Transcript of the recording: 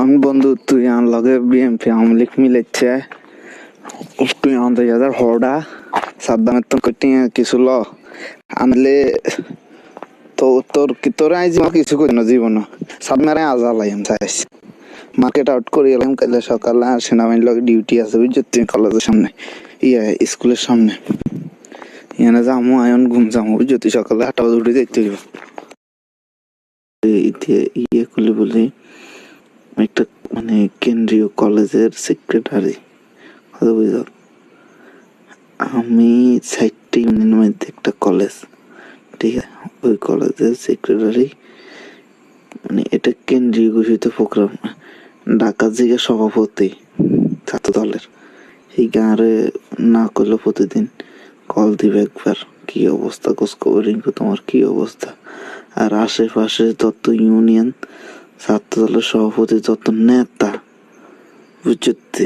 আমি বন্ধু, তুই আন লগে বিএমপি আওয়ামী লীগ মিলেছে। তুই আমাদের যাদের হরডা সাদ্দামের তো কটি কিছু ল। আনলে তো তোর কি, তোর আই কিছু করি না জীবন সাদমের আজালাই আমি চাইছ মার্কেট আউট করে এলাম কালে সকালে আর সেনাবাহিনীর লগে ডিউটি আছে বুঝছ, তুই কলেজের সামনে ইয়ে স্কুলের সামনে। ইয়ানে যামু, আয়ন ঘুম যামু, বুঝছ, তুই সকালে আটটা বাজে উঠে যাইতে হইব। ইয়ে করলে বলি একটা মানে কেন্দ্রীয় কলেজের সেক্রেটারি কথা বুঝল আমি সাইডটি ইউনিয়নের মধ্যে একটা কলেজ ঠিক আছে? ওই কলেজের সেক্রেটারি মানে এটা কেন্দ্রীয় ঘোষিত প্রোগ্রাম ঢাকা জিগা সভাপতি, ছাত্র দলের। এই গাঁরে না করলে প্রতিদিন কল দিবে একবার, কি অবস্থা? খোঁজ খবর তোমার কি অবস্থা? আর আশেপাশে যত ইউনিয়ন ছাত্র দলের সভাপতি যত নেতা বুঝতে